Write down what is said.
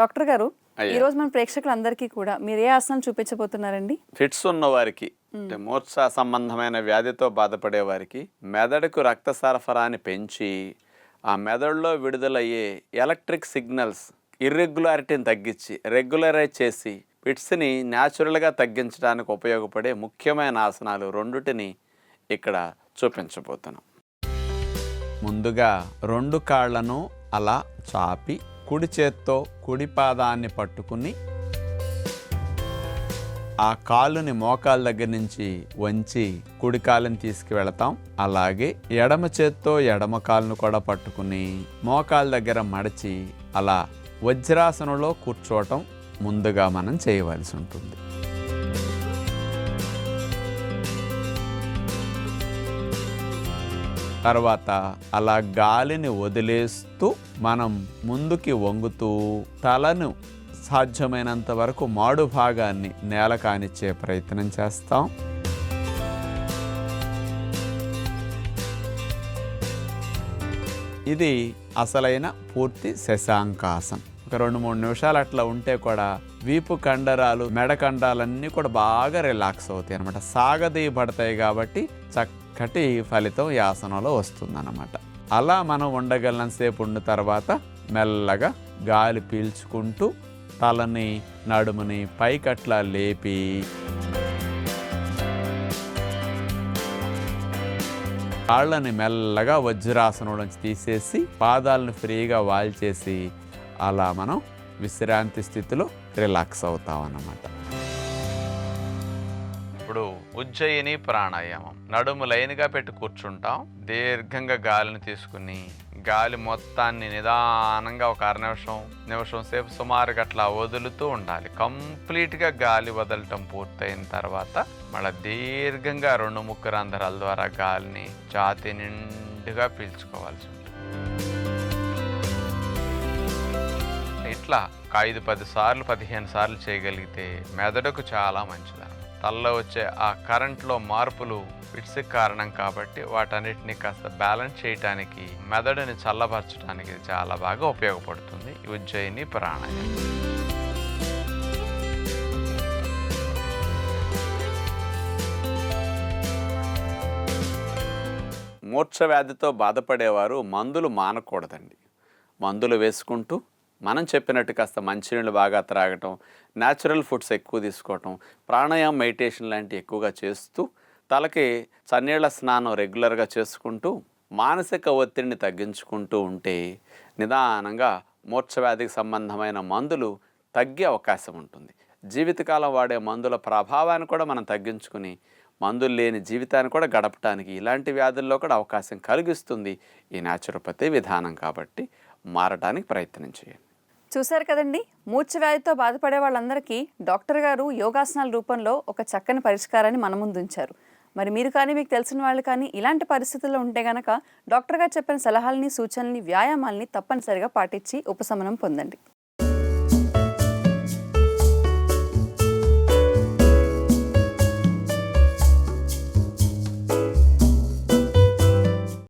Doctor గారు. ఈ రోజు మన ప్రేక్షకులందరికీ కూడా మీరు ఏ ఆసనాలు చూపించబోతున్నారండి? ఫిట్స్ ఉన్న వారికి అంటే మూర్ఛ సంబంధమైన వ్యాధితో బాధపడే వారికి మెదడుకు రక్త సరఫరాని పెంచి ఆ మెదడులో విడుదలయ్యే ఎలక్ట్రిక్ సిగ్నల్స్ ఇర్రెగ్యులారిటీని తగ్గించి రెగ్యులరైజ్ చేసి ఫిట్స్ని న్యాచురల్గా తగ్గించడానికి ఉపయోగపడే ముఖ్యమైన ఆసనాలు రెండుటిని ఇక్కడ చూపించబోతున్నాం. ముందుగా రెండు కాళ్ళను అలా చాపి కుడి చేత్తో కుడి పాదాన్ని పట్టుకుని ఆ కాలుని మోకాల దగ్గర నుంచి వంచి కుడి కాలుని తీసుకువెళతాం. అలాగే ఎడమ చేత్తో ఎడమ కాలును కూడా పట్టుకుని మోకాల దగ్గర మడిచి అలా వజ్రాసనంలో కూర్చోవటం ముందుగా మనం చేయవలసి ఉంటుంది. తర్వాత అలా గాలిని వదిలేస్తూ మనం ముందుకి వంగుతూ తలను సాధ్యమైనంత వరకు మాడు భాగాన్ని నేల కానిచ్చే ప్రయత్నం చేస్తాం. ఇది అసలైన పూర్తి శశాంకాసం ఒక రెండు మూడు నిమిషాలు అట్లా ఉంటే కూడా వీపు కండరాలు మెడ కండరాలన్నీ కూడా బాగా రిలాక్స్ అవుతాయి అనమాట సాగదీయబడతాయి కాబట్టి చక్కటి ఫలితం ఈ ఆసనంలో వస్తుందన్నమాట. అలా మనం ఉండగలనంతసేపు ఉన్న తర్వాత మెల్లగా గాలి పీల్చుకుంటూ తలని నడుముని పైకట్లా లేపి కాళ్ళని మెల్లగా వజ్రాసనంలోంచి తీసేసి పాదాలను ఫ్రీగా వాల్చేసి అలా మనం విశ్రాంతి స్థితిలో రిలాక్స్ అవుతాం అన్నమాట ఇప్పుడు ఉజ్జయిని ప్రాణాయామం. నడుము లైన్గా పెట్టి కూర్చుంటాం. దీర్ఘంగా గాలిని తీసుకుని గాలి మొత్తాన్ని నిదానంగా ఒక అర నిమిషం నిమిషం సేపు సుమారుగా అట్లా వదులుతూ ఉండాలి. కంప్లీట్గా గాలి వదలటం పూర్తయిన తర్వాత మళ్ళీ దీర్ఘంగా రెండు ముక్కు రంధ్రాల ద్వారా గాలిని ఛాతి నిండుగా పీల్చుకోవాల్సి ఉంటుంది. ఇట్లా ఐదు పది సార్లు పదిహేను సార్లు చేయగలిగితే మెదడుకు చాలా మంచిది. తలలో వచ్చే ఆ కరెంట్లో మార్పులు ఫిట్స్ కారణం కాబట్టి వాటన్నిటిని కాస్త బ్యాలెన్స్ చేయటానికి మెదడుని చల్లబరచడానికి చాలా బాగా ఉపయోగపడుతుంది. ఉజ్జయిని ప్రాణాయామం. మూర్ఛ వ్యాధితో బాధపడేవారు మందులు మానకూడదండి. మందులు వేసుకుంటూ మనం చెప్పినట్టు కాస్త మంచినీళ్ళు బాగా త్రాగటం న్యాచురల్ ఫుడ్స్ ఎక్కువ తీసుకోవటం ప్రాణాయామం మెడిటేషన్ లాంటివి ఎక్కువగా చేస్తూ తలకి చన్నీళ్ళ స్నానం రెగ్యులర్గా చేసుకుంటూ మానసిక ఒత్తిడిని తగ్గించుకుంటూ ఉంటే నిదానంగా మూర్ఛవ్యాధికి సంబంధమైన మందులు తగ్గే అవకాశం ఉంటుంది. జీవితకాలం వాడే మందుల ప్రభావాన్ని కూడా మనం తగ్గించుకుని మందులు లేని జీవితాన్ని కూడా గడపడానికి ఇలాంటి వ్యాధుల్లో కూడా అవకాశం కలిగిస్తుంది ఈ న్యాచురోపతి విధానం కాబట్టి మారడానికి ప్రయత్నం చేయండి. చూశారు కదండి. మూర్ఛ వ్యాధితో బాధపడే వాళ్ళందరికీ డాక్టర్ గారు యోగాసనాల రూపంలో ఒక చక్కని పరిష్కారాన్ని మన ముందుంచారు మరి మీరు కానీ మీకు తెలిసిన వాళ్ళు కానీ ఇలాంటి పరిస్థితుల్లో ఉంటే గనక డాక్టర్ గారు చెప్పిన సలహాలని సూచనల్ని వ్యాయామాల్ని తప్పనిసరిగా పాటించి ఉపశమనం పొందండి.